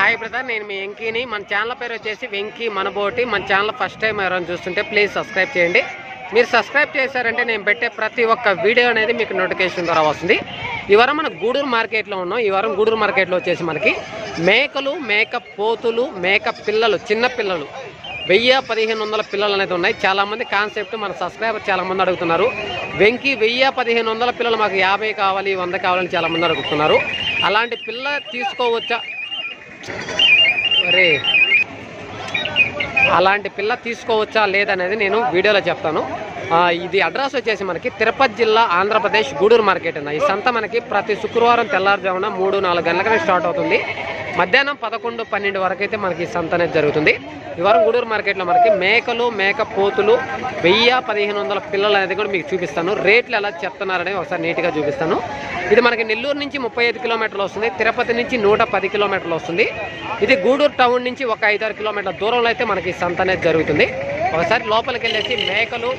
Hi brother నేను మీ వెంకీని. మన channel పేరు వచ్చేసి వెంకీ మనబోటి. మన ఛానల్ ఫస్ట్ టైం ఎవరైనా చూస్తుంటే ప్లీజ్ సబ్స్క్రైబ్ చేయండి. మీరు సబ్స్క్రైబ్ చేశారంటే నేను పెట్టే ప్రతి ఒక్క వీడియో అనేది మీకు నోటిఫికేషన్ ద్వారా వస్తుంది. ఈ వారం మనం గూడూరు మార్కెట్లో ఉన్నాం. ఈ వారం గూడూరు మార్కెట్లో వచ్చేసి మనకి మేకలు మేక పోతులు మేక పిల్లలు చిన్న పిల్లలు వెయ్యి పదిహేను వందల పిల్లలు అనేది ఉన్నాయి. చాలామంది కాన్సెప్ట్ మన సబ్స్క్రైబర్ చాలామంది అడుగుతున్నారు. వెంకీ వెయ్యి పదిహేను వందల పిల్లలు మాకు యాభై కావాలి వంద కావాలని చాలామంది అడుగుతున్నారు. అలాంటి పిల్ల తీసుకోవచ్చా? అరే అలాంటి పిల్ల తీసుకోవచ్చా లేదనేది నేను వీడియోలో చెప్తాను. ఇది అడ్రస్ వచ్చేసి మనకి తిరుపతి జిల్లా ఆంధ్రప్రదేశ్ గూడూరు మార్కెట్ అన్న ఈ సంత మనకి ప్రతి శుక్రవారం తెల్లారుజామున మూడు నాలుగు గంటలకనే స్టార్ట్ అవుతుంది. మధ్యాహ్నం పదకొండు పన్నెండు వరకు అయితే మనకి ఈ సంత అనేది జరుగుతుంది. ఇవాళ వారం గూడూరు మార్కెట్లో మనకి మేకలు మేక పోతులు వెయ్యి పదిహేను వందల పిల్లలు అనేది కూడా మీకు చూపిస్తాను. రేట్లు ఎలా చెప్తున్నారనేది ఒకసారి నీట్గా చూపిస్తాను. ఇది మనకి నెల్లూరు నుంచి ముప్పై ఐదు కిలోమీటర్లు వస్తుంది. తిరుపతి నుంచి నూట పది కిలోమీటర్లు వస్తుంది. ఇది గూడూరు టౌన్ నుంచి ఒక ఐదారు కిలోమీటర్ల దూరంలో అయితే మనకి సంత అనేది జరుగుతుంది. ఒకసారి లోపలికి వెళ్ళేసి మేకలు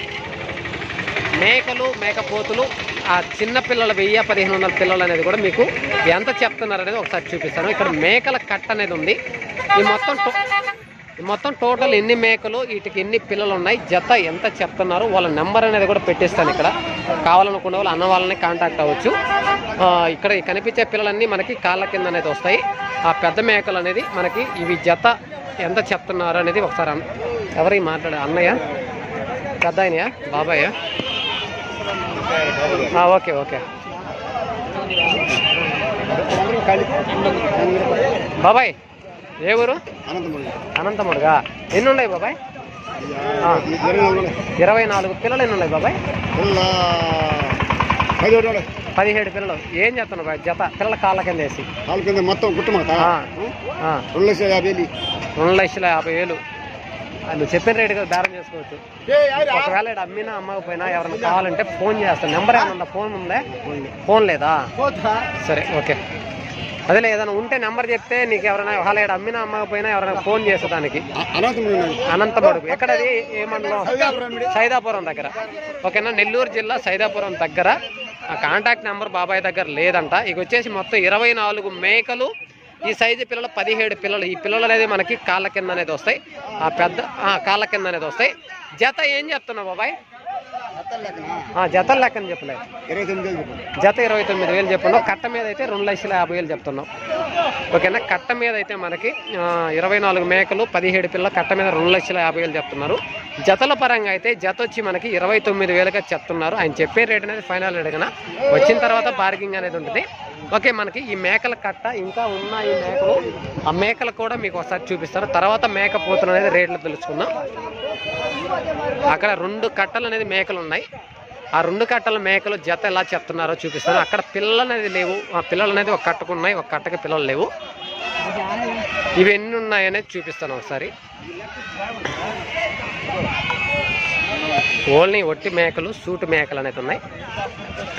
మేకలు మేకపోతులు ఆ చిన్న పిల్లల వెయ్యి పదిహేను వందల పిల్లలు అనేది కూడా మీకు ఎంత చెప్తున్నారు అనేది ఒకసారి చూపిస్తాను. ఇక్కడ మేకల కట్ట అనేది ఉంది. ఈ మొత్తం టో- మొత్తం టోటల్ ఎన్ని మేకలు వీటికి ఎన్ని పిల్లలు ఉన్నాయి జత ఎంత చెప్తున్నారు వాళ్ళ నెంబర్ అనేది కూడా పెట్టిస్తాను ఇక్కడ. కావాలనుకున్న వాళ్ళు అన్న వాళ్ళని కాంటాక్ట్ అవ్వచ్చు. ఇక్కడ కనిపించే పిల్లలన్నీ మనకి కాళ్ళ కింద అనేది వస్తాయి. ఆ పెద్ద మేకలు అనేది మనకి ఇవి జత ఎంత చెప్తున్నారు అనేది ఒకసారి అన్న- ఎవరికి మాట్లాడే అన్నయ్య? పెద్ద ఆయనయా? బాబాయ్యా ఓకే ఓకే. బాబాయ్. ఏ ఊరు? అనంతముడుగా. ఎన్ని ఉన్నాయి బాబాయ్. ఇరవై నాలుగు. పిల్లలు ఎన్ని ఉన్నాయి బాబాయ్ పదిహేడు పిల్లలు. ఏం చెప్తున్నావు బాబాయ్? జత పిల్లల కాళ్ళ కింద వేసి. వాళ్ళ కింద మొత్తం రెండు లక్షల యాభై వేలు. రెండు లక్షల యాభై వేలు. నువ్వు చెప్పిన రేటుగా బేరం చేసుకోవచ్చు. ఒకవేళ ఇక్కడ అమ్మినా అమ్మకపోయినా ఎవరైనా కావాలంటే ఫోన్ చేస్తాను నెంబర్ ఏమైనా ఉందా? ఫోన్ ఉందా? ఫోన్ లేదా? సరే ఓకే. అదేలే ఏదైనా ఉంటే నెంబర్ చెప్తే నీకు ఎవరైనా ఒకవేళ అమ్మినా అమ్మకపోయినా ఎవరైనా ఫోన్ చేసేదానికి అనంతపురం అనంతమడుగు. ఎక్కడది? ఏ మండలం? సైదాపురం దగ్గర. ఓకేనా? నెల్లూరు జిల్లా సైదాపురం దగ్గర. ఆ కాంటాక్ట్ నెంబర్ బాబాయ్ దగ్గర లేదంట. ఇక వచ్చేసి మొత్తం ఇరవై నాలుగు మేకలు ఈ సైజు పిల్లలు పదిహేడు పిల్లలు. ఈ పిల్లలు అనేది మనకి కాళ్ళ కింద అనేది వస్తాయి. ఆ పెద్ద ఆ, కాళ్ళ కింద అనేది వస్తాయి. జత ఏం చెప్తున్నావు బాబాయ్? జతల లెక్కని చెప్పలేదు ఇరవై తొమ్మిది వేలు చెప్పండి. జత ఇరవై తొమ్మిది వేలు చెప్పున్నావు కట్ట మీద అయితే రెండు లక్షల యాభై వేలు చెప్తున్నావు ఓకేనా? కట్ట మీద అయితే మనకి ఇరవై నాలుగు మేకలు పదిహేడు పిల్లల కట్ట మీద రెండు లక్షల యాభై వేలు చెప్తున్నారు. జతల పరంగా అయితే జత వచ్చి మనకి ఇరవై తొమ్మిది వేలుగా చెప్తున్నారు. ఆయన చెప్పే రేట్ అనేది ఫైనల్ రేట్ కన్నా వచ్చిన తర్వాత బార్గింగ్ అనేది ఉంటుంది. ఓకే మనకి ఈ మేకల కట్ట ఇంకా ఉన్నాయి మేకలు. ఆ మేకలు కూడా మీకు ఒకసారి చూపిస్తారు తర్వాత మేక పోతున్న అనేది రేట్లు తెలుసుకుందాం. అక్కడ రెండు కట్టలు అనేది మేకలు ఉన్నాయి. ఆ రెండు కట్టల మేకలు జత ఎలా చెప్తున్నారో చూపిస్తాను. అక్కడ పిల్లలు అనేది లేవు. ఆ పిల్లలు అనేది ఒక కట్టకు ఉన్నాయి. ఒక కట్టకి పిల్లలు లేవు. ఇవి ఎన్ని ఉన్నాయనేది చూపిస్తాను ఒకసారి. ఓన్లీ ఒట్టి మేకలు సూటు మేకలు అనేది ఉన్నాయి.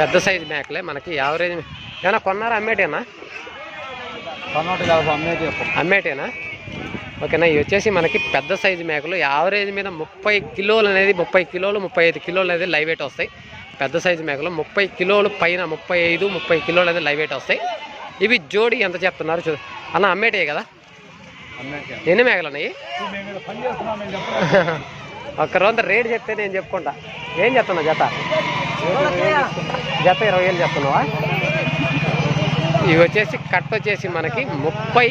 పెద్ద సైజు మేకలే మనకి. యావరేజ్ ఏమైనా కొన్నారా అమ్మేటేనా? అమ్మేటేనా? ఓకేనా? ఇవి వచ్చేసి మనకి పెద్ద సైజు మేకలు. యావరేజ్ మీద ముప్పై కిలోలు అనేది ముప్పై కిలోలు ముప్పై ఐదు కిలోలు అనేది లైవ్ వెయిట్ వస్తాయి. పెద్ద సైజు మేకలు. ముప్పై కిలోలు పైన ముప్పై ఐదు ముప్పై కిలోలు అనేది లైవ్ వెయిట్ వస్తాయి. ఇవి జోడి ఎంత చెప్తున్నారు చూ అన్న అమ్మేటే కదా? ఎన్ని మేకలు ఉన్నాయి? ఒక్క రోజు రేట్ చెప్తే నేను చెప్పుకుంటా. ఏం చెప్తున్నావు జత? జత ఇరవై వేలు చెప్తున్నావా? ఇవి వచ్చేసి కట్ వచ్చేసి మనకి ముప్పై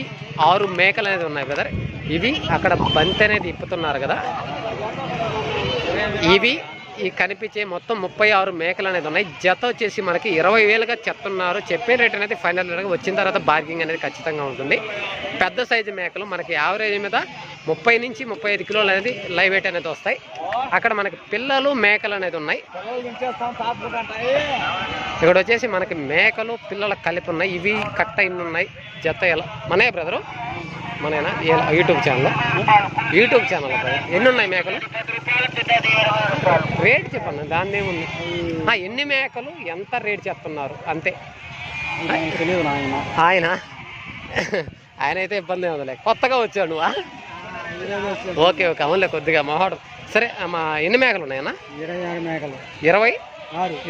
ఆరు మేకలు అనేది ఉన్నాయి బ్రదర్. ఇవి అక్కడ బంతి అనేది ఇప్పుతున్నారు కదా. ఇవి ఈ కనిపించే మొత్తం ముప్పై ఆరు మేకలు అనేది ఉన్నాయి. జత వచ్చేసి మనకి ఇరవై వేలుగా చెప్తున్నారు. చెప్పే రేట్ అనేది ఫైనల్ రేట్గా వచ్చిన తర్వాత బార్గింగ్ అనేది ఖచ్చితంగా ఉంటుంది. పెద్ద సైజు మేకలు మనకి యావరేజ్ మీద ముప్పై నుంచి ముప్పై ఐదు కిలోలు అనేది లైవ్ వెయిట్ అనేది వస్తాయి. అక్కడ మనకి పిల్లలు మేకలు అనేది ఉన్నాయి. ఇక్కడ వచ్చేసి మనకి మేకలు పిల్లలు కలిపి ఉన్నాయి. ఇవి కట్ట ఇన్ని ఉన్నాయి జత ఎలా? మనే బ్రదరు మనేనా ఏ- యూట్యూబ్ ఛానల్? యూట్యూబ్ ఛానల్ ఎన్ని ఉన్నాయి మేకలు? రేట్ చెప్పండి దాన్ని ఏముంది? ఎన్ని మేకలు ఎంత రేట్ చెప్తున్నారు అంతే. ఆయన ఆయన? అయితే ఇబ్బంది ఉందిలే. కొత్తగా వచ్చాడు నువ్వా ఓకే ఓకే అవునులే కొద్దిగా మొహాడు సరే మా ఎన్ని మేకలు ఉన్నాయన్నా? ఇరవై ఆరు మేకలు. ఇరవై?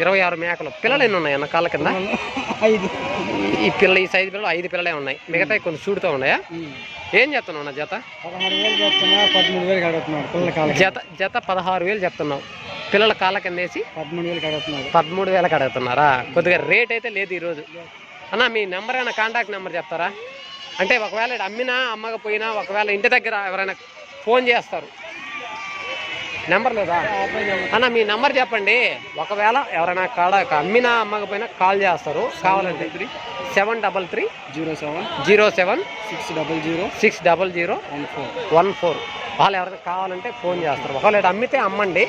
ఇరవై ఆరు మేకలు. పిల్లలు ఎన్ని ఉన్నాయి అన్న కాళ్ళ కింద? ఐదు. ఈ పిల్ల ఈ సైజు పిల్లలు ఐదు పిల్లలే ఉన్నాయి. మిగతా కొన్ని చూడుతూ ఉన్నాయా? ఏం చెప్తున్నావు అన్న జత? జత జత పదహారు వేలు చెప్తున్నావు. పిల్లల కాళ్ళ కింద వేసి పదమూడు వేలు కడుగుతున్నాడు. పదమూడు వేలకు అడుగుతున్నారా కొద్దిగా రేట్ అయితే లేదు ఈరోజు అన్న మీ నెంబర్ అయినా కాంటాక్ట్ నెంబర్ చెప్తారా? అంటే ఒకవేళ అమ్మినా అమ్మకపోయినా ఒకవేళ ఇంటి దగ్గర ఎవరైనా ఫోన్ చేస్తారు. నెంబర్ లేదా? అన్న మీ నెంబర్ చెప్పండి. ఒకవేళ ఎవరైనా కాడ అమ్మినా అమ్మకపోయినా కాల్ చేస్తారు. కావాలంటే seven double three zero seven zero seven six double zero six double zero one four one four. వాళ్ళు ఎవరైనా కావాలంటే ఫోన్ చేస్తారు. ఒకవేళ అమ్మితే అమ్మండి.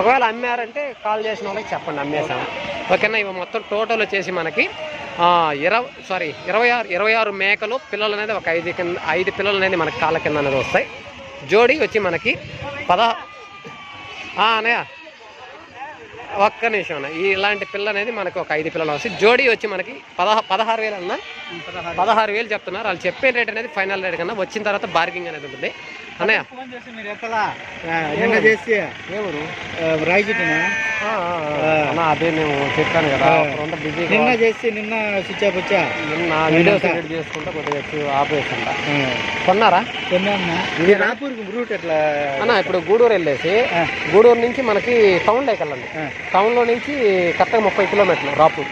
ఒకవేళ అమ్మారంటే కాల్ చేసిన వాళ్ళకి చెప్పండి అమ్మేసాము ఓకేనా ఇవి మొత్తం టోటల్ వచ్చేసి మనకి ఇరవై సారీ ఇరవై ఆరు ఇరవై ఆరు మేకలు పిల్లలు అనేది ఒక ఐదు కింద ఐదు పిల్లలు అనేది మనకి కాళ్ళ కింద అనేది వస్తాయి. జోడి వచ్చి మనకి పద అనయా ఒక్క నిమిషం అన్న ఈ ఇలాంటి పిల్ల అనేది మనకి ఒక ఐదు పిల్లలు వస్తాయి. జోడి వచ్చి మనకి పదహా పదహారు వేలు అన్న. పదహారు. వేలు చెప్తున్నారు. వాళ్ళు చెప్పే రేట్ అనేది ఫైనల్ రేట్ కన్నా వచ్చిన తర్వాత బార్గింగ్ అనేది ఉంటుంది. అన్నయ్య. ఫోన్ చేసి మీరు ఎత్తలా? నిన్న చేసి ఎవరు? రాయిచిట్టినా అన్న అదే నేను చెప్పాను కదా బిజీ నిన్న చేసి నిన్న స్విచ్ ఆఫ్ వచ్చా? నిన్న వీడియోస్ ఎడిట్ చేసుకుంటే కొద్దిగా కొన్నారా? కొన్నా ఇది రూట్ ఎట్లా? అన్న ఇప్పుడు గూడూరు వెళ్ళేసి. గూడూరు నుంచి మనకి టౌన్లోకి వెళ్ళండి ఆ, టౌన్లో నుంచి కరెక్ట్గా ముప్పై కిలోమీటర్లు రాపూర్.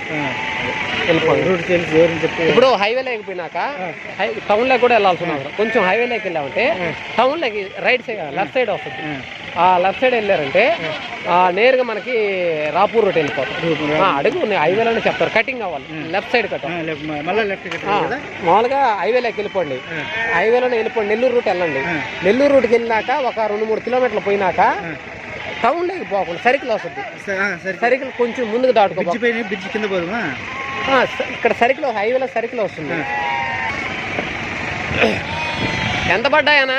ఇప్పుడు హైవే లేకపోయినాక హై టౌన్లోకి కూడా వెళ్ళాల్సి ఉన్నారు కొంచెం హైవేలోకి వెళ్ళామంటే టౌన్లోకి రైట్ సైడ్ లెఫ్ట్ సైడ్ వస్తుంది. ఆ, లెఫ్ట్ సైడ్ వెళ్ళారంటే ఆ, నేరుగా మనకి రాపూర్ రోడ్ వెళ్ళిపోతాం. అడుగు హైవేలోనే చెప్తారు. కటింగ్ అవ్వాలి. లెఫ్ట్ సైడ్ కట్ మామూలుగా హైవేలోకి వెళ్ళిపోండి. హైవేలోనే వెళ్ళిపోండి. నెల్లూరు రూట్ వెళ్ళండి. నెల్లూరు రూట్కి వెళ్ళినాక ఒక రెండు మూడు కిలోమీటర్లు పోయినాక ఆ. టౌన్లోకి పోకుండా సర్కిల్ వస్తుంది. సర్కిల్. కొంచెం ముందుకు దాటుకో బ్రిడ్జ్ కింద పోదుమా? ఇక్కడ సర్కిల్ హైవేలో సర్కిల్ వస్తుంది. ఎంత పడ్డాయనా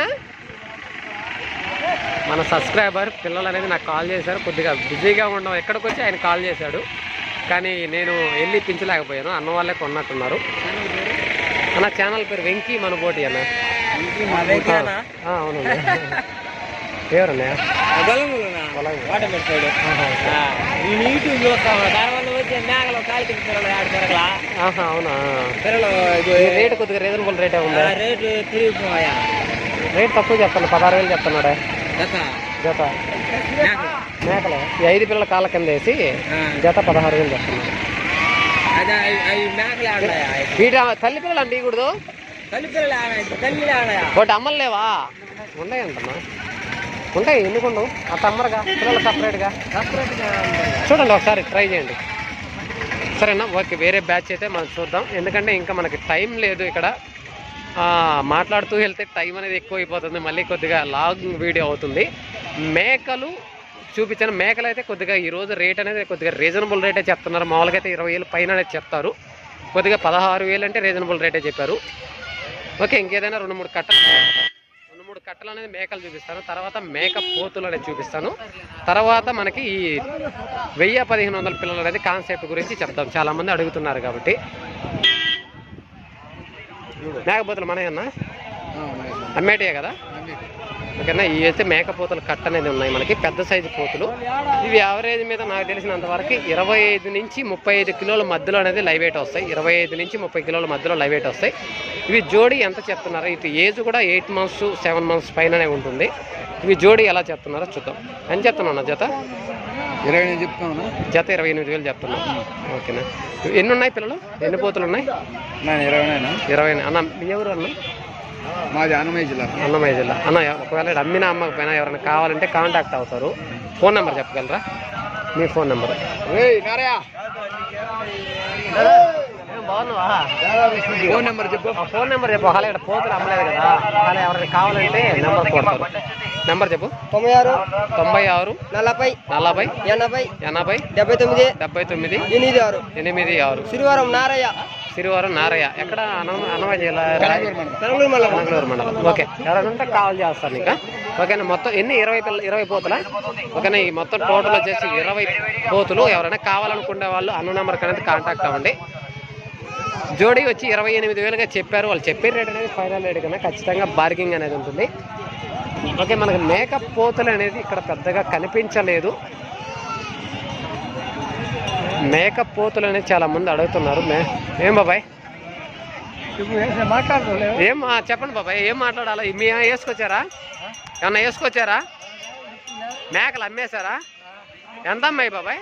మన సబ్స్క్రైబర్ పిల్లలు అనేది నాకు కాల్ చేశారు. కొద్దిగా బిజీగా ఉండడం ఎక్కడికి వచ్చి ఆయన కాల్ చేశాడు. కానీ నేను వెళ్ళి పించలేకపోయాను. అన్న వాళ్ళే కొన్నట్టున్నారు. అన్న ఛానల్ పేరు వెంకీ మనబోటి అన్న. ఆ, అవునండి ఎవరన్నా ఆహా అవునా? ఈ రేట్ కొద్దిగా రీజనబుల్ రేటే ఉంది? రేట్ తక్కువ చెప్తాను పదహారు వేలు చెప్తున్నాడే జత? మేకలు? ఈ ఐదు పిల్లల కాళ్ళ కింద వేసి జత పదహారు వేలు చెప్తున్నాడు వీటి తల్లి పిల్లలు అంటే ఇకూడదు ఒకటి అమ్మలేవా ఉన్నాయి అంటమ్మా ఉంటాయి ఎందుకు ఉండవు? అట్ట అమ్మరుగా పిల్లలు సపరేట్గా. చూడండి ఒకసారి ట్రై చేయండి. సరేనా? ఓకే వేరే బ్యాచ్ అయితే మనం చూద్దాం. ఎందుకంటే ఇంకా మనకి టైం లేదు ఇక్కడ. మాట్లాడుతూ వెళ్తే టైం అనేది ఎక్కువ అయిపోతుంది మళ్ళీ కొద్దిగా లాంగ్ వీడియో అవుతుంది. మేకలు చూపించాను మేకలు అయితే కొద్దిగా ఈరోజు రేట్ అనేది కొద్దిగా రీజనబుల్ రేటే చెప్తున్నారు. మామూలుగా అయితే ఇరవై వేలు పైన అనేది చెప్తారు. కొద్దిగా పదహారు వేలు అంటే రీజనబుల్ రేటే చెప్పారు. ఓకే ఇంకేదైనా రెండు మూడు మూడు కట్టలు అనేది మేకలు చూపిస్తాను తర్వాత మేక పోతులు అనేది చూపిస్తాను. తర్వాత మనకి ఈ వెయ్యి పదిహేను వందల పిల్లలు అనేది కాన్సెప్ట్ గురించి చెప్తాం. చాలా మంది అడుగుతున్నారు కాబట్టి. మేకపోతులు మనయ్య అన్న అమ్మేటియే కదా? ఓకేనా? ఇవి అయితే మేకపోతులు కట్ట అనేది ఉన్నాయి మనకి. పెద్ద సైజు పోతులు. ఇవి యావరేజ్ మీద నాకు తెలిసినంత వరకు ఇరవై ఐదు నుంచి ముప్పై ఐదు కిలోల మధ్యలో అనేది లైవ్ వెయిట్ వస్తాయి. ఇరవై ఐదు నుంచి ముప్పై కిలోల మధ్యలో లైవ్ వెయిట్ వస్తాయి. ఇవి జోడీ ఎంత చెప్తున్నారు? ఇటు ఏజ్ కూడా ఎయిట్ మంత్స్ సెవెన్ మంత్స్ పైననే ఉంటుంది. ఇవి జోడీ ఎలా చెప్తున్నారో చూద్దాం. అని చెప్తున్నా జత? ఇరవై చెప్తాను జత ఇరవై ఎనిమిది వేలు చెప్తున్నా ఓకేనా? ఎన్ని ఉన్నాయి పిల్లలు? ఎన్ని పోతులు ఉన్నాయి? నేను ఇరవైనా ఇరవై అన్న మీ ఎవరు అన్న? మాది అన్నమయ్య జిల్లా. అన్నమయ్య జిల్లా. అన్న ఒకవేళ అమ్మినా అమ్మకపోయినా ఎవరైనా కావాలంటే కాంటాక్ట్ అవుతారు. ఫోన్ నెంబర్ చెప్పగలరా? మీ ఫోన్ నెంబర్ ఫోన్ నెంబర్ చెప్పు. ఫోన్ నెంబర్ చెప్పు. ఒకవేళ ఇక్కడ పోతులు అమ్మలేదు కదా ఒకవేళ ఎవరైనా కావాలంటే నెంబర్ కొడతారు. నెంబర్ చెప్పు. తొంభై ఆరు తొంభై ఆరు నలభై నలభై ఎనభై ఎనభై డెబ్బై తొమ్మిది డెబ్బై తొమ్మిది ఎనిమిది ఆరు. ఎనిమిది ఆరు. సిరివారం నారయ్య. సిరివారం నారయ్య. ఎక్కడ అన్న అన్నమయ్య జిల్లా మండలం. ఓకే. ఎవరైనా కాల్ చేస్తాను ఇంకా ఓకేనా? మొత్తం ఎన్ని? ఇరవై పిల్ల ఇరవై పోతులా? ఓకేనా? ఈ మొత్తం టోటల్ వచ్చేసి ఇరవై పోతులు. ఎవరైనా కావాలనుకునే వాళ్ళు అన్న నెంబర్కి అనేది కాంటాక్ట్ అవ్వండి. జోడీ వచ్చి ఇరవై ఎనిమిది వేలుగా చెప్పారు. వాళ్ళు చెప్పే రేట్ అనేది ఫైనల్ రేట్ కన్నా ఖచ్చితంగా బార్గింగ్ అనేది ఉంటుంది. ఓకే మనకి మేకప్ పోతులు అనేది ఇక్కడ పెద్దగా కనిపించలేదు. మేక పోతులు అనేది చాలా మంది అడుగుతున్నారు. మే ఏం బాబాయ్? ఏం చెప్పండి బాబాయ్ ఏం మాట్లాడాలా? మీ వేసుకొచ్చారా? ఏమన్నా వేసుకొచ్చారా? మేకలు అమ్మేశారా? ఎంత అమ్మాయి బాబాయ్?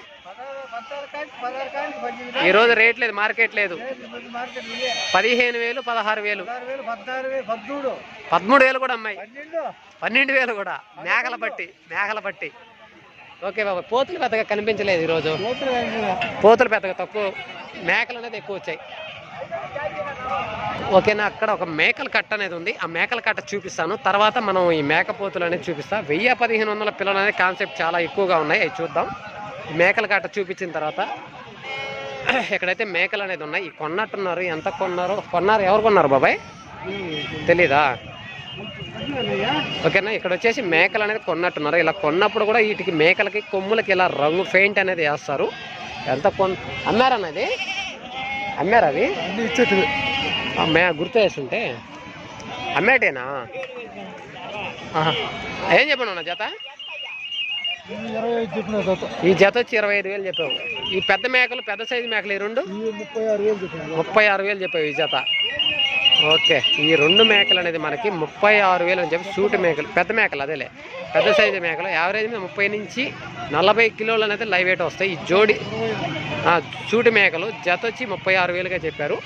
ఈ రోజు రేట్ లేదు మార్కెట్ లేదు. పదిహేను వేలు పదహారు వేలు. పదమూడు వేలు కూడా అమ్మాయి. పన్నెండు వేలు కూడా. మేకల బట్టి మేకల బట్టి ఓకే బాబా పోతులు పెద్దగా కనిపించలేదు ఈరోజు. పోతులు పెద్దగా తక్కువ మేకలు అనేది ఎక్కువ వచ్చాయి. ఓకేనా అక్కడ ఒక మేకల కట్ట అనేది ఉంది. ఆ మేకల కట్ట చూపిస్తాను. తర్వాత మనం ఈ మేక పోతులు అనేది చూపిస్తా. వెయ్యి పదిహేను వందల పిల్లలు అనేది కాన్సెప్ట్ చాలా ఎక్కువగా ఉన్నాయి. అవి చూద్దాం. మేకల కట్ట చూపించిన తర్వాత ఇక్కడైతే మేకలు అనేది ఉన్నాయి కొన్నట్టున్నారు ఎంత కొన్నారు కొన్నారు ఎవరు కొన్నారు బాబాయ్? తెలీదా? ఓకేనా ఇక్కడ వచ్చేసి మేకలు అనేది కొన్నట్టున్నారు. ఇలా కొన్నప్పుడు కూడా వీటికి మేకలకి కొమ్ములకి ఇలా రంగు పెయింట్ అనేది వేస్తారు. ఎంత కొన్ అమ్మారన్నది అమ్మారా అవి? మే గుర్తు వేస్తుంటే అమ్మేటేనా. ఏం చెప్పాను నా జత? ఈ జత వచ్చి ఇరవై ఐదు వేలు చెప్పావు. ఈ పెద్ద మేకలు పెద్ద సైజు మేకలు ఈ రెండు? ముప్పై ఆరు వేలు చెప్పావు ఈ జత. ఓకే. ఈ రెండు మేకలు అనేది మనకి ముప్పై ఆరు వేలు అని చెప్పి సూటి మేకలు పెద్ద మేకలు అదేలే. పెద్ద సైజు మేకలు. యావరేజ్ మీద ముప్పై నుంచి నలభై కిలోలు అనేది లైవ్ వెయిట్ వస్తాయి. ఈ జోడి సూటి మేకలు జత వచ్చి ముప్పై ఆరు వేలుగా చెప్పారు.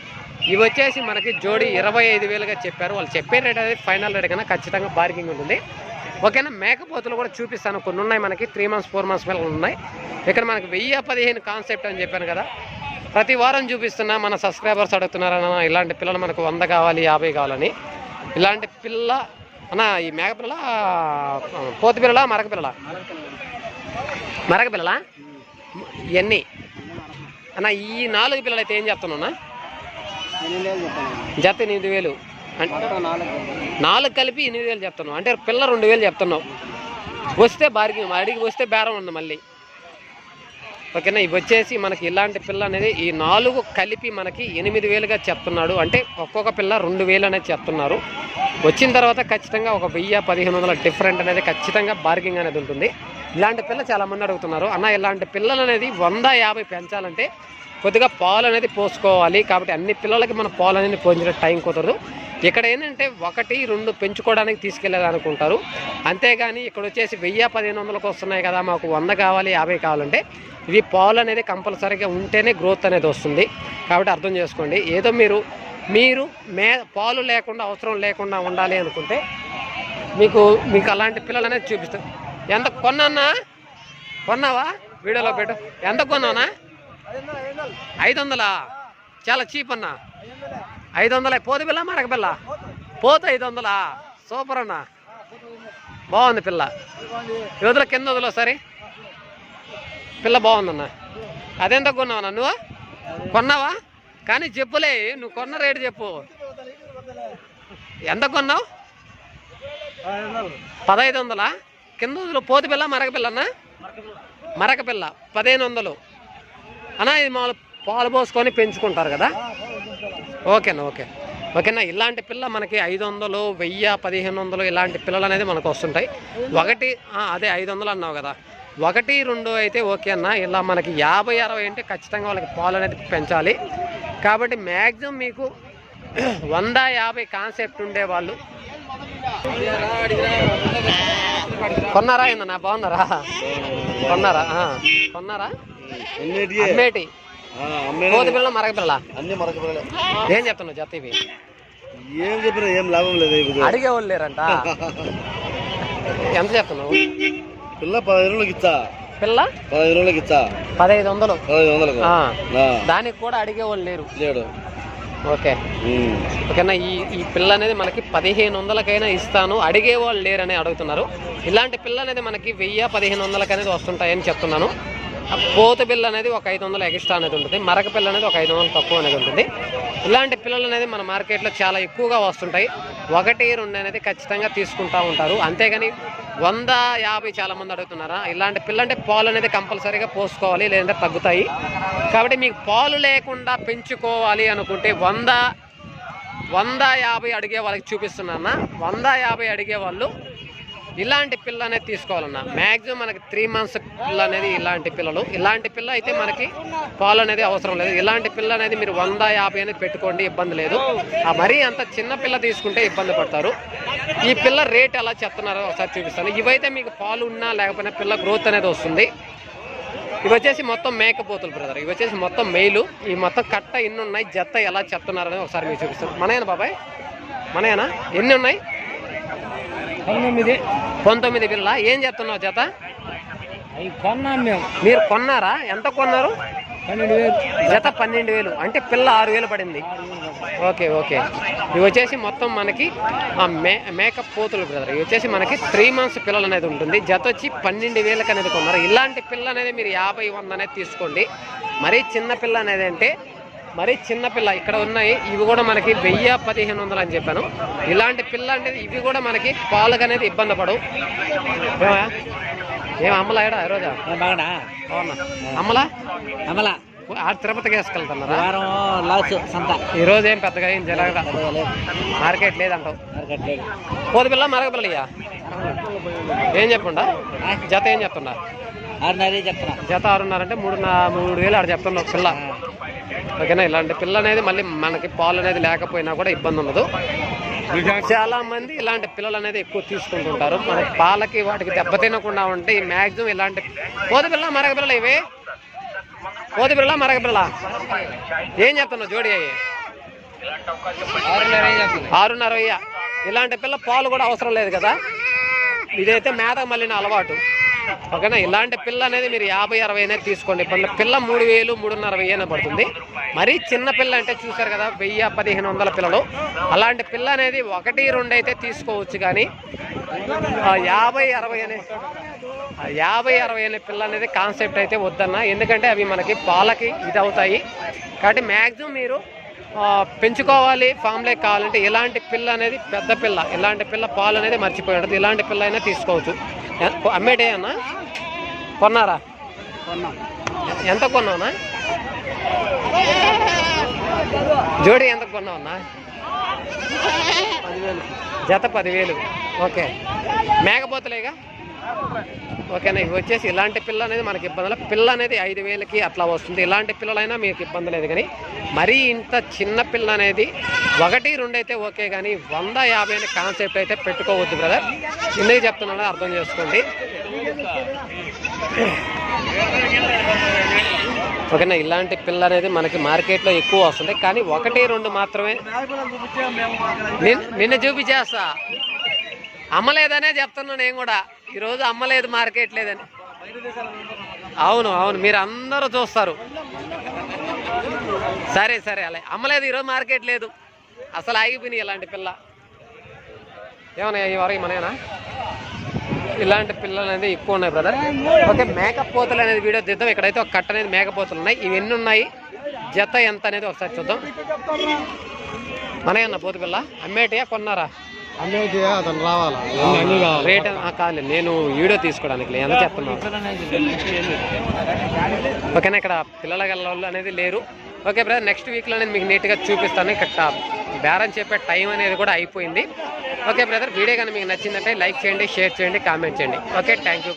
ఇవి వచ్చేసి మనకి జోడి ఇరవై ఐదు వేలుగా చెప్పారు. వాళ్ళు చెప్పే రేట్ అనేది ఫైనల్ రేట్ కన్నా ఖచ్చితంగా బార్గింగ్ ఉంటుంది. ఓకేనా? మేకపోతులు కూడా చూపిస్తాను. కొన్ని ఉన్నాయి మనకి. త్రీ మంత్స్ ఫోర్ మంత్స్ పిల్లలు ఉన్నాయి. ఇక్కడ మనకి వెయ్యి పదిహేను కాన్సెప్ట్ అని చెప్పాను కదా. ప్రతి వారం చూపిస్తున్నా మన సబ్స్క్రైబర్స్ అడుగుతున్నారన్న ఇలాంటి పిల్లలు మనకు వంద కావాలి యాభై కావాలని. ఇలాంటి పిల్ల అన్న ఈ మేక పిల్ల పోతు పిల్లల మరక పిల్లల? మరక పిల్లల? ఇవన్నీ అన్న ఈ నాలుగు పిల్లలు అయితే ఏం చెప్తున్నా జత ఎనిమిది వేలు. అంటే నాలుగు కలిపి ఎనిమిది వేలు చెప్తున్నావు. అంటే పిల్ల రెండు వేలు చెప్తున్నావు. వస్తే బార్గి అడిగి వస్తే బేరం ఉంది మళ్ళీ. ఓకేనా? ఇవి వచ్చేసి మనకి ఇలాంటి పిల్ల అనేది ఈ నాలుగు కలిపి మనకి ఎనిమిది వేలుగా చెప్తున్నాడు. అంటే ఒక్కొక్క పిల్ల రెండు వేలు అనేది చెప్తున్నారు. వచ్చిన తర్వాత ఖచ్చితంగా ఒక వెయ్యి పదిహేను వందల డిఫరెంట్ అనేది ఖచ్చితంగా బార్గింగ్ అనేది ఉంటుంది. ఇలాంటి పిల్ల చాలా మంది అడుగుతున్నారు. అన్న ఇలాంటి పిల్లలు అనేది వంద యాభై పెంచాలంటే కొద్దిగా పాలు అనేది పోసుకోవాలి. కాబట్టి అన్ని పిల్లలకి మన పాలు అనేది పోయించడం టైం కుదరదు. ఇక్కడ ఏంటంటే ఒకటి రెండు పెంచుకోవడానికి తీసుకెళ్ళాలనుకుంటారు అంతేగాని ఇక్కడ వచ్చేసి వెయ్యి పదిహేను వందలకు వస్తున్నాయి కదా మాకు వంద కావాలి యాభై కావాలంటే ఇవి పాలు అనేది కంపల్సరీగా ఉంటేనే గ్రోత్ అనేది వస్తుంది. కాబట్టి అర్థం చేసుకోండి. ఏదో మీరు మీరు మే పాలు లేకుండా అవసరం లేకుండా ఉండాలి అనుకుంటే మీకు మీకు అలాంటి పిల్లలు అనేది చూపిస్తాం. ఎంత కొన్నా కొన్నావా? వీడియోలో పెట్టు. ఎంత కొన్నావునా ఐదు వందలా? చాలా చీప్ అన్నా. ఐదు వందల పోతు పిల్ల మరక పిల్ల. పోత ఐదు వందలా సూపర్ అన్న. బాగుంది పిల్ల. యువతల కింద వదిలో సరే పిల్ల బాగుందన్న. అదెంత కొన్నావన్నా నువ్వు? కొన్నావా? కానీ చెప్పులే నువ్వు కొన్న రేటు చెప్పు. ఎంత కొన్నావు? పదహైదు వందలా కింద వదిలో. పోతి పిల్ల మరక పిల్ల అన్న. మరక పిల్ల. పదిహేను వందలు అన్నా ఇది మామూలు పాలు పోసుకొని పెంచుకుంటారు కదా? ఓకేనా ఓకే. ఓకేనా ఇలాంటి పిల్ల మనకి ఐదు వందలు వెయ్యి పదిహేను వందలు ఇలాంటి పిల్లలు అనేది మనకు వస్తుంటాయి. ఒకటి అదే ఐదు వందలు అన్నావు కదా. ఒకటి రెండు అయితే ఓకే అన్న ఇలా మనకి యాభై అరవై అంటే ఖచ్చితంగా వాళ్ళకి పాలు అనేది పెంచాలి. కాబట్టి మ్యాక్సిమం మీకు వంద యాభై కాన్సెప్ట్ ఉండేవాళ్ళు కొన్నారా ఏందన్నా? బాగున్నారా? కొన్నారా? కొన్నారా? అమ్మేటి. కోతి పిల్ల మరక పిల్ల. అన్ని మరక పిల్లలే. ఏం చెప్తున్నావు జత ఇవి? ఏం చెప్పినా ఏం లాభం లేదు అడిగే వాళ్ళు లేరంట. ఎంత చెప్తున్నావు? పిల్ల పదహైదు రోజులకి ఇచ్చా. పిల్ల? పదహైదు రోజులకి ఇచ్చా. పదహైదు వందలు. పదహైదు వందలకు. ఆ, దానికి కూడా అడిగే వాళ్ళు లేరు. లేడు. ఓకే. ఓకేనా ఈ ఈ పిల్ల అనేది మనకి పదిహేను వందలకైనా ఇస్తాను. అడిగే వాళ్ళు లేరని అడుగుతున్నారు. ఇలాంటి పిల్ల అనేది మనకి వెయ్యి పదిహేను వందలకి అనేది వస్తుంటాయని చెప్తున్నాను. పోత పిల్ల అనేది ఒక ఐదు వందలు ఎక్స్ట్రా అనేది ఉంటుంది. మరక పిల్ల అనేది ఒక ఐదు వందలు తక్కువ అనేది ఉంటుంది. ఇలాంటి పిల్లలు అనేది మన మార్కెట్లో చాలా ఎక్కువగా వస్తుంటాయి. ఒకటి రెండు అనేది ఖచ్చితంగా తీసుకుంటా ఉంటారు. అంతేగాని వంద యాభై చాలా మంది అడుగుతున్నారా? ఇలాంటి పిల్ల అంటే పాలు అనేది కంపల్సరీగా పోసుకోవాలి లేదంటే తగ్గుతాయి. కాబట్టి మీకు పాలు లేకుండా పెంచుకోవాలి అనుకుంటే వంద వంద యాభై అడిగే వాళ్ళకి చూపిస్తున్నా వంద యాభై అడిగే వాళ్ళు ఇలాంటి పిల్ల అనేది తీసుకోవాలన్నా. మ్యాక్సిమం మనకి త్రీ మంత్స్ పిల్ల అనేది ఇలాంటి పిల్లలు. ఇలాంటి పిల్ల అయితే మనకి పాలు అనేది అవసరం లేదు. ఇలాంటి పిల్ల అనేది మీరు వంద యాభై అనేది పెట్టుకోండి ఇబ్బంది లేదు. ఆ మరీ అంత చిన్న పిల్ల తీసుకుంటే ఇబ్బంది పడతారు. ఈ పిల్ల రేట్ ఎలా చెప్తున్నారో ఒకసారి చూపిస్తాను. ఇవైతే మీకు పాలు ఉన్నా లేకపోయినా పిల్ల గ్రోత్ అనేది వస్తుంది. ఇవి వచ్చేసి మొత్తం మేకపోతులు బ్రదర్ ఇవి వచ్చేసి మొత్తం మెయిలు ఈ మొత్తం కట్ట ఎన్ని ఉన్నాయి జత్త ఎలా చెప్తున్నారని ఒకసారి మీకు చూపిస్తాను. మనయేనా బాబాయ్? మనయేనా? ఎన్ని ఉన్నాయి? పంతొమ్మిది. పంతొమ్మిది పిల్ల ఏం చెప్తున్నావు జత అవి కొన్నాం మేము. మీరు కొన్నారా? ఎంత కొన్నారు? పన్నెండు వేలు. జత పన్నెండు వేలు. అంటే పిల్ల ఆరు వేలు పడింది. Okay okay. ఇవి వచ్చేసి మొత్తం మనకి ఆ మే మేకప్ పోతులు బ్రదర్. ఇవి వచ్చేసి మనకి త్రీ మంత్స్ పిల్లలు అనేది ఉంటుంది. జత వచ్చి పన్నెండు వేలకు అనేది కొన్నారు. ఇలాంటి పిల్ల అనేది మీరు యాభై వంద అనేది తీసుకోండి. మరీ చిన్న పిల్ల అనేది అంటే మరీ చిన్న పిల్ల. ఇక్కడ ఉన్నాయి ఇవి కూడా మనకి వెయ్యి పదిహేను వందలు అని చెప్పాను. ఇలాంటి పిల్ల అనేది ఇవి కూడా మనకి పాలకు అనేది ఇబ్బంది పడవు. ఏమా ఏం అమ్మలా ఏడా రోజా? బాగా అవునా అమ్మలా? అమల ఆ తిరుపతికి వేసుకెళ్తున్నారా? వారం లాస్ సంత. ఈ రోజు ఏం పెద్దగా ఏం జరగదా మార్కెట్ లేదంటావు. అరగట్లేదు కోది పిల్ల మరగ పిల్లయ్యా ఏం చెప్పండా జత ఏం చెప్తుండా ఆరున్నర చెప్తున్నా? జత ఆరున్నారంటే మూడు మూడు వేలు ఆడ చెప్తున్నావు పిల్ల. ఓకేనా? ఇలాంటి పిల్ల అనేది మళ్ళీ మనకి పాలు అనేది లేకపోయినా కూడా ఇబ్బంది ఉండదు. చాలా మంది ఇలాంటి పిల్లలు అనేది ఎక్కువ తీసుకుంటుంటారు. మన పాలకి వాటికి దెబ్బ తినకుండా ఉంటే ఈ మ్యాక్సిమం ఇలాంటి కోది పిల్ల మరగ పిల్లలు ఇవి. కోది పిల్ల మరగ పిల్ల. ఏం చెప్తున్నావు జోడి అయ్యి? ఆరున్నర ఆరున్నర ఇలాంటి పిల్ల పాలు కూడా అవసరం లేదు కదా? ఇదైతే మేత మళ్ళీ అలవాటు. ఓకేనా ఇలాంటి పిల్ల అనేది మీరు యాభై అరవై అనేది తీసుకోండి. పిల్ల పిల్ల మూడు వేలు మూడున్నర వెయ్యి అనేది పడుతుంది. మరీ చిన్న పిల్ల అంటే చూసారు కదా వెయ్యి పదిహేను వందల పిల్లలు. అలాంటి పిల్ల అనేది ఒకటి రెండు అయితే తీసుకోవచ్చు కానీ యాభై అరవై అనే ఆ యాభై అరవై అనే పిల్ల అనేది కాన్సెప్ట్ అయితే వద్దన్న. ఎందుకంటే అవి మనకి పాలకి ఇది అవుతాయి కాబట్టి మ్యాక్సిమం మీరు పెంచుకోవాలి. ఫామ్లే కావాలంటే ఇలాంటి పిల్ల అనేది పెద్ద పిల్ల ఇలాంటి పిల్ల పాలు అనేది మర్చిపోయి ఇలాంటి పిల్ల అయినా తీసుకోవచ్చు. అమ్మేటే అన్న? కొన్నారా? కొన్నాం. ఎంత కొన్నావునా? జోడి ఎంత కొన్నావునా? జత పదివేలు. ఓకే. మేకపోతలేగా? ఓకేనా ఇవి వచ్చేసి ఇలాంటి పిల్ల అనేది మనకి ఇబ్బంది లేదు. పిల్ల అనేది ఐదు వేలకి అట్లా వస్తుంది. ఇలాంటి పిల్లలైనా మీకు ఇబ్బంది లేదు కానీ మరీ ఇంత చిన్న పిల్ల అనేది ఒకటి రెండు అయితే ఓకే కానీ వంద యాభై అనే కాన్సెప్ట్ అయితే పెట్టుకోవద్దు బ్రదర్. ఎందుకు చెప్తున్నానో అర్థం చేసుకోండి. ఓకేనా ఇలాంటి పిల్ల అనేది మనకి మార్కెట్లో ఎక్కువ వస్తుంది. కానీ ఒకటి రెండు మాత్రమే. నిన్ను నిన్న చూపించేస్తా. అమ్మలేదనే చెప్తున్నా నేను కూడా. ఈరోజు అమ్మలేదు మార్కెట్ లేదని. అవును అవును మీరు అందరూ చూస్తారు. సరే సరే అలా. అమ్మలేదు ఈరోజు మార్కెట్ లేదు. అసలు ఆగిపోయినాయి ఇలాంటి పిల్ల. ఏమన్నా ఈ వరకు మనయేనా ఇలాంటి పిల్లలు అనేది ఎక్కువ ఉన్నాయి బ్రదర్ ఓకే మేకపోతలు అనేది వీడియో తీద్దాం. ఇక్కడైతే ఒక కట్ట అనేది మేకపోతలు ఉన్నాయి. ఇవి ఎన్ని ఉన్నాయి? జత ఎంత అనేది ఒకసారి చూద్దాం. మనయన్న పోతు పిల్ల అమ్మేటియా కొన్నారా? అతను రావాలా? రేట్ ఆ, కాదులే నేను వీడియో తీసుకోవడానికి ఎంత చెప్తున్నావు? ఓకేనా ఇక్కడ పిల్లల గల్లోళ్ళు అనేది లేరు. ఓకే బ్రదర్ నెక్స్ట్ వీక్లో నేను మీకు నీట్గా చూపిస్తాను. ఇక్కడ బేరం చెప్పే టైం అనేది కూడా అయిపోయింది. ఓకే బ్రదర్ వీడియో కానీ మీకు నచ్చిందంటే లైక్ చేయండి షేర్ చేయండి కామెంట్ చేయండి. Okay thank you